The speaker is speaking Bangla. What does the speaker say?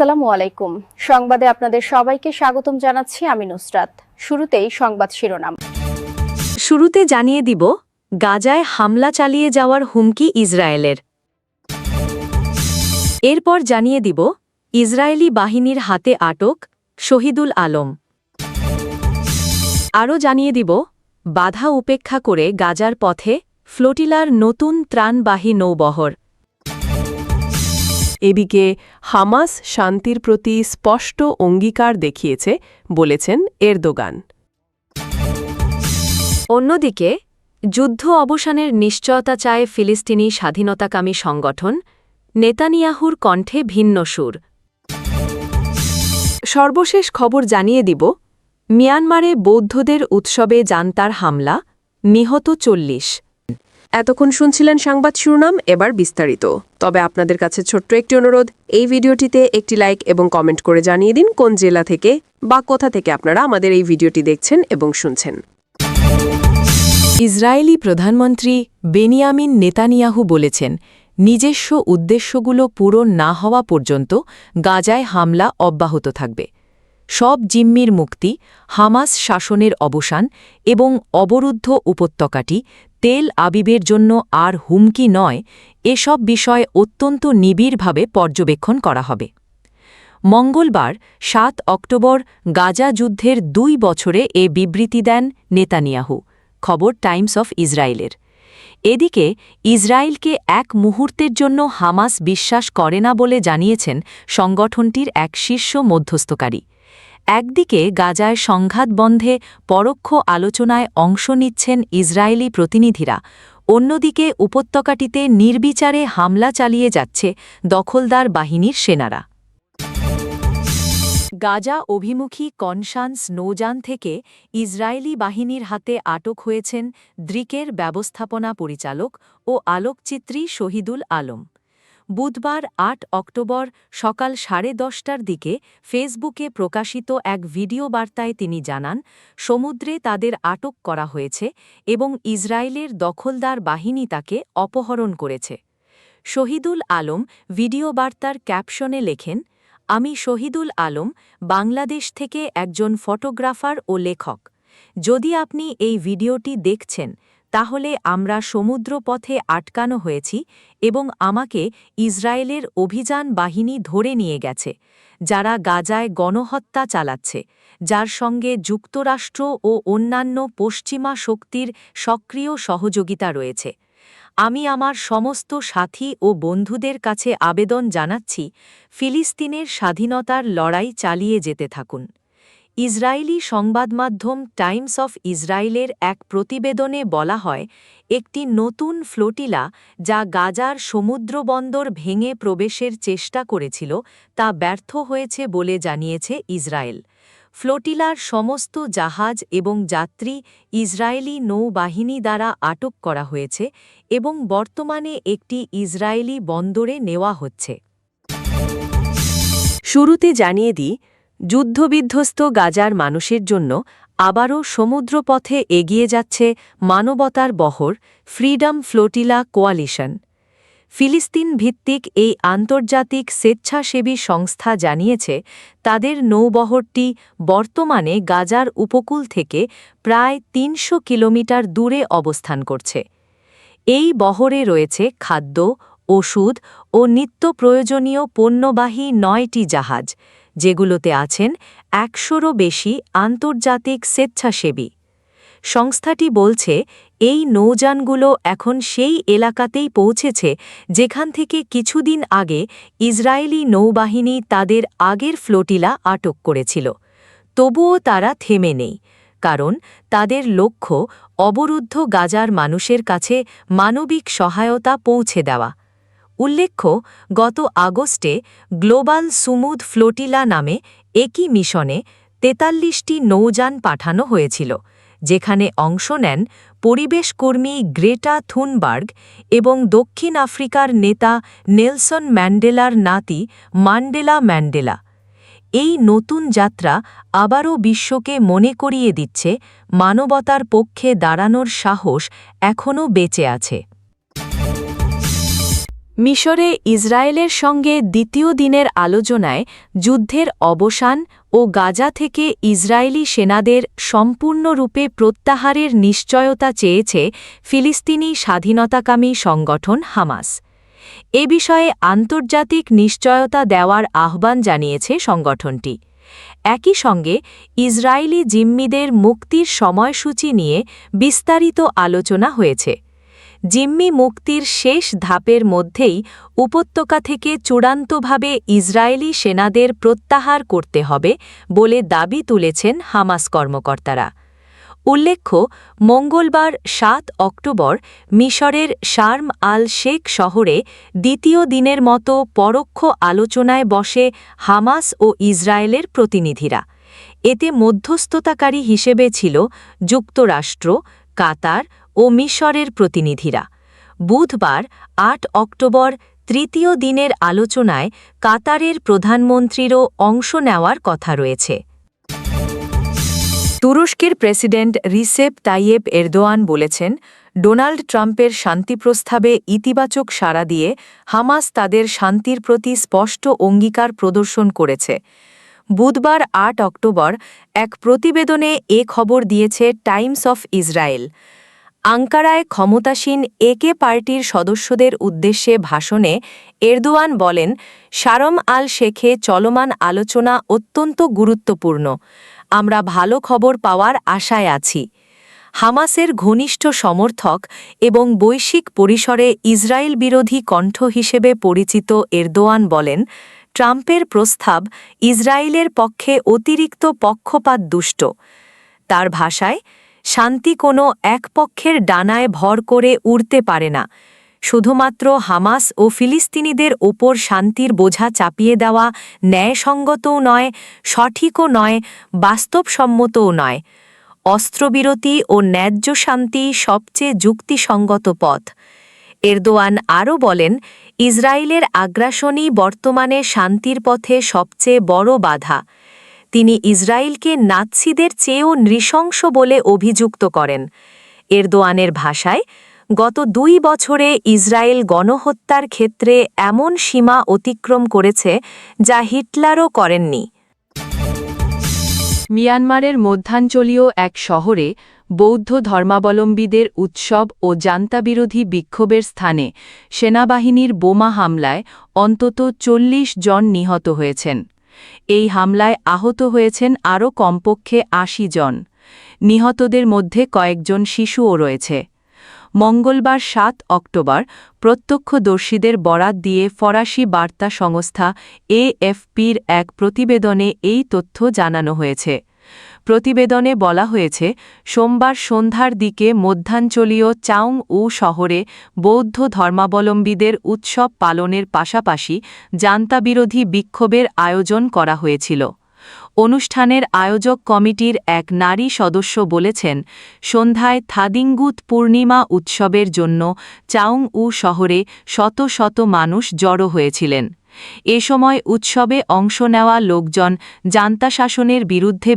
আসসালামু আলাইকুম। সংবাদে আপনাদের সবাইকে স্বাগতম জানাচ্ছি আমি নুসরাত। শুরুতেই সংবাদ শিরোনাম। শুরুতে জানিয়ে দিব, গাজায় হামলা চালিয়ে যাওয়ার হুমকি ইসরায়েলের। এরপর জানিয়ে দিব, ইসরায়েলি বাহিনীর হাতে আটক শহীদুল আলম। আরও জানিয়ে দিব, বাধা উপেক্ষা করে গাজার পথে ফ্লোটিলার নতুন ত্রাণবাহী নৌবহর। এদিকে হামাস শান্তির প্রতি স্পষ্ট অঙ্গীকার দেখিয়েছে, বলেছেন এরদোগান। অন্যদিকে, যুদ্ধ অবসানের নিশ্চয়তা চায় ফিলিস্তিনি স্বাধীনতাকামী সংগঠন, নেতানিয়াহুর কণ্ঠে ভিন্ন সুর। সর্বশেষ খবর জানিয়ে দিব, মিয়ানমারে বৌদ্ধদের উৎসবে জান্তার হামলা, নিহত চল্লিশ। এতক্ষণ শুনছিলেন সংবাদ শিরোনাম, এবার বিস্তারিত। তবে আপনাদের কাছে ছোট্ট একটি অনুরোধ, এই ভিডিওটিতে একটি লাইক এবং কমেন্ট করে জানিয়ে দিন কোন জেলা থেকে বা কোথা থেকে আপনারা আমাদের এই ভিডিওটি দেখছেন এবং শুনছেন। ইসরায়েলি প্রধানমন্ত্রী বেনিয়ামিন নেতানিয়াহু বলেছেন, নিজস্ব উদ্দেশ্যগুলো পূরণ না হওয়া পর্যন্ত গাজায় হামলা অব্যাহত থাকবে। সব জিম্মির মুক্তি, হামাস শাসনের অবসান এবং অবরুদ্ধ উপত্যকাটি তেল আবিবের জন্য আর হুমকি নয়, এসব বিষয় অত্যন্ত নিবিড়ভাবে পর্যবেক্ষণ করা হবে। মঙ্গলবার, সাত অক্টোবর, গাজা যুদ্ধের দুই বছরে এ বিবৃতি দেন নেতানিয়াহু, খবর টাইমস অফ ইসরায়েলের। এদিকে, ইসরায়েলকে এক মুহূর্তের জন্য হামাস বিশ্বাস করে না বলে জানিয়েছেন সংগঠনটির এক শীর্ষ মধ্যস্থকারী। একদিকে গাজায় সংঘাত বন্ধে পরোক্ষ আলোচনায় অংশ নিচ্ছেন ইসরায়েলি প্রতিনিধিরা, অন্যদিকে উপত্যকাটিতে নির্বিচারে হামলা চালিয়ে যাচ্ছে দখলদার বাহিনীর সেনারা। গাজা অভিমুখী কনশান্স নৌযান থেকে ইসরায়েলি বাহিনীর হাতে আটক হয়েছেন দ্রিকের ব্যবস্থাপনা পরিচালক ও আলোকচিত্রী শহীদুল আলম। বুধবার আট অক্টোবর সকাল সাড়ে দশটার দিকে ফেসবুকে প্রকাশিত এক ভিডিও বার্তায় তিনি জানান, সমুদ্রে তাদের আটক করা হয়েছে এবং ইসরায়েলের দখলদার বাহিনী তাকে অপহরণ করেছে। শহীদুল আলম ভিডিও বার্তার ক্যাপশনে লেখেন, আমি শহীদুল আলম, বাংলাদেশ থেকে একজন ফটোগ্রাফার ও লেখক। যদি আপনি এই ভিডিওটি দেখছেন তাহলে আমরা সমুদ্রপথে আটকানো হয়েছি এবং আমাকে ইসরায়েলের অভিযান বাহিনী ধরে নিয়ে গেছে, যারা গাজায় গণহত্যা চালাচ্ছে, যার সঙ্গে যুক্তরাষ্ট্র ও অন্যান্য পশ্চিমা শক্তির সক্রিয় সহযোগিতা রয়েছে। আমি আমার সমস্ত সাথী ও বন্ধুদের কাছে আবেদন জানাচ্ছি, ফিলিস্তিনের স্বাধীনতার লড়াই চালিয়ে যেতে থাকুন। ইসরায়েলি সংবাদমাধ্যম টাইমস অফ ইসরায়েলের এক প্রতিবেদনে বলা হয়, একটি নতুন ফ্লোটিলা যা গাজার সমুদ্রবন্দর ভেঙে প্রবেশের চেষ্টা করেছিল, তা ব্যর্থ হয়েছে বলে জানিয়েছে ইসরায়েল ফ্লোটিলার সমস্ত জাহাজ এবং যাত্রী ইসরায়েলি নৌবাহিনী দ্বারা আটক করা হয়েছে এবং বর্তমানে একটি ইসরায়েলি বন্দরে নেওয়া হচ্ছে। শুরুতে জানিয়ে দিই যুদ্ধবিধ্বস্ত গাজার মানুষের জন্য আবারও সমুদ্রপথে এগিয়ে যাচ্ছে মানবতার বহর ফ্রিডম ফ্লোটিলা কোয়ালিশন। ফিলিস্তিন ভিত্তিক এই আন্তর্জাতিক স্বেচ্ছাসেবী সংস্থা জানিয়েছে, তাদের নৌবহরটি বর্তমানে গাজার উপকূল থেকে প্রায় তিনশো কিলোমিটার দূরে অবস্থান করছে। এই বহরে রয়েছে খাদ্য ওষুধ ও নিত্য প্রয়োজনীয় পণ্যবাহী নয়টি জাহাজ, যেগুলোতে আছেন একশোরও বেশি আন্তর্জাতিক স্বেচ্ছাসেবী। সংস্থাটি বলছে, এই নৌযানগুলো এখন সেই এলাকাতেই পৌঁছেছে যেখান থেকে কিছুদিন আগে ইসরায়েলি নৌবাহিনী তাদের আগের ফ্লোটিলা আটক করেছিল। তবুও তারা থেমে নেই, কারণ তাদের লক্ষ্য অবরুদ্ধ গাজার মানুষের কাছে মানবিক সহায়তা পৌঁছে দেওয়া। উল্লেখ্য, গত আগস্টে গ্লোবাল সুমুদ ফ্লোটিলা নামে একই মিশনে তেতাল্লিশটি নৌযান পাঠানো হয়েছিল, যেখানে অংশ নেন পরিবেশকর্মী গ্রেটা থুনবার্গ এবং দক্ষিণ আফ্রিকার নেতা নেলসন ম্যান্ডেলার নাতি মান্ডেলা ম্যান্ডেলা। এই নতুন যাত্রা আবারও বিশ্বকে মনে করিয়ে দিচ্ছে, মানবতার পক্ষে দাঁড়ানোর সাহস এখনও বেঁচে আছে। মিশরে ইসরায়েলের সঙ্গে দ্বিতীয় দিনের আলোচনায় যুদ্ধের অবসান ও গাজা থেকে ইসরায়েলি সেনাদের সম্পূর্ণরূপে প্রত্যাহারের নিশ্চয়তা চেয়েছে ফিলিস্তিনি স্বাধীনতাকামী সংগঠন হামাস। এ বিষয়ে আন্তর্জাতিক নিশ্চয়তা দেওয়ার আহ্বান জানিয়েছে সংগঠনটি। একই সঙ্গে ইসরায়েলি জিম্মিদের মুক্তির সময়সূচি নিয়ে বিস্তারিত আলোচনা হয়েছে। জিম্মি মুক্তির শেষ ধাপের মধ্যেই উপত্যকা থেকে চূড়ান্তভাবে ইসরায়েলি সেনাদের প্রত্যাহার করতে হবে বলে দাবি তুলেছেন হামাস কর্মকর্তারা। উল্লেখ্য, মঙ্গলবার সাত অক্টোবর মিশরের শার্ম আল শেখ শহরে দ্বিতীয় দিনের মতো পরোক্ষ আলোচনায় বসে হামাস ও ইসরায়েলের প্রতিনিধিরা। এতে মধ্যস্থতাকারী হিসেবে ছিল যুক্তরাষ্ট্র, কাতার ও মিশরের প্রতিনিধিরা। বুধবার, আট অক্টোবর, তৃতীয় দিনের আলোচনায় কাতারের প্রধানমন্ত্রীরও অংশ নেওয়ার কথা রয়েছে। তুরস্কের প্রেসিডেন্ট রিসেপ তাইয়েব এরদোয়ান বলেছেন, ডোনাল্ড ট্রাম্পের শান্তি প্রস্তাবে ইতিবাচক সাড়া দিয়ে হামাস তাদের শান্তির প্রতি স্পষ্ট অঙ্গীকার প্রদর্শন করেছে। বুধবার, আট অক্টোবর, এক প্রতিবেদনে এ খবর দিয়েছে টাইমস অফ ইসরায়েল। আঙ্কারায় ক্ষমতাসীন একে পার্টির সদস্যদের উদ্দেশ্যে ভাষণে এরদোয়ান বলেন, সারম আল শেখে চলমান আলোচনা অত্যন্ত গুরুত্বপূর্ণ। আমরা ভালো খবর পাওয়ার আশায় আছি। হামাসের ঘনিষ্ঠ সমর্থক এবং বৈশ্বিক পরিসরে ইসরায়েল বিরোধী কণ্ঠ হিসেবে পরিচিত এরদোয়ান বলেন, ট্রাম্পের প্রস্তাব ইসরায়েলের পক্ষে অতিরিক্ত পক্ষপাত দুষ্ট তার ভাষায় শান্তি কোনো এক পক্ষের ডানায় ভর করে উড়তে পারে না। শুধুমাত্র হামাস ও ফিলিস্তিনিদের ওপর শান্তির বোঝা চাপিয়ে দেওয়া ন্যায়সঙ্গতও নয়, সঠিকও নয়, বাস্তবসম্মতও নয়। অস্ত্রবিরতি ও ন্যায্য শান্তি সবচেয়ে যুক্তিসঙ্গত পথ। এরদোয়ান আরও বলেন, ইসরায়েলের আগ্রাসনই বর্তমানে শান্তির পথে সবচেয়ে বড় বাধা। তিনি ইসরায়েলকে নাৎসিদের চেয়েও নৃশংস বলে অভিযুক্ত করেন। এরদোয়ানের ভাষায়, গত দুই বছরে ইসরায়েল গণহত্যার ক্ষেত্রে এমন সীমা অতিক্রম করেছে যা হিটলারও করেননি। মিয়ানমারের মধ্যাঞ্চলীয় এক শহরে বৌদ্ধ ধর্মাবলম্বীদের উৎসব ও জান্তাবিরোধী বিক্ষোভের স্থানে সেনাবাহিনীর বোমা হামলায় অন্তত চল্লিশ জন নিহত হয়েছেন। এই হামলায় আহত হয়েছেন আরও কমপক্ষে আশি জন। নিহতদের মধ্যে কয়েকজন শিশুও রয়েছে। মঙ্গলবার সাত অক্টোবর প্রত্যক্ষদর্শীদের বরাত দিয়ে ফরাসি বার্তা সংস্থা এএফপির এক প্রতিবেদনে এই তথ্য জানানো হয়েছে। প্রতিবেদনে বলা হয়েছে, সোমবার সন্ধ্যার দিকে মধ্যাঞ্চলীয় চাউং উ শহরে বৌদ্ধ ধর্মাবলম্বীদের উৎসব পালনের পাশাপাশি জান্তাবিরোধী বিক্ষোভের আয়োজন করা হয়েছিল। অনুষ্ঠানের আয়োজক কমিটির এক নারী সদস্য বলেছেন, সন্ধ্যায় থাদিঙ্গুত পূর্ণিমা উৎসবের জন্য চাউং উ শহরে শত শত মানুষ জড়ো হয়েছিলেন। এ সময় উৎসবে অংশ নেওয়া লোকজন জান্তা শাসনের বিরুদ্ধে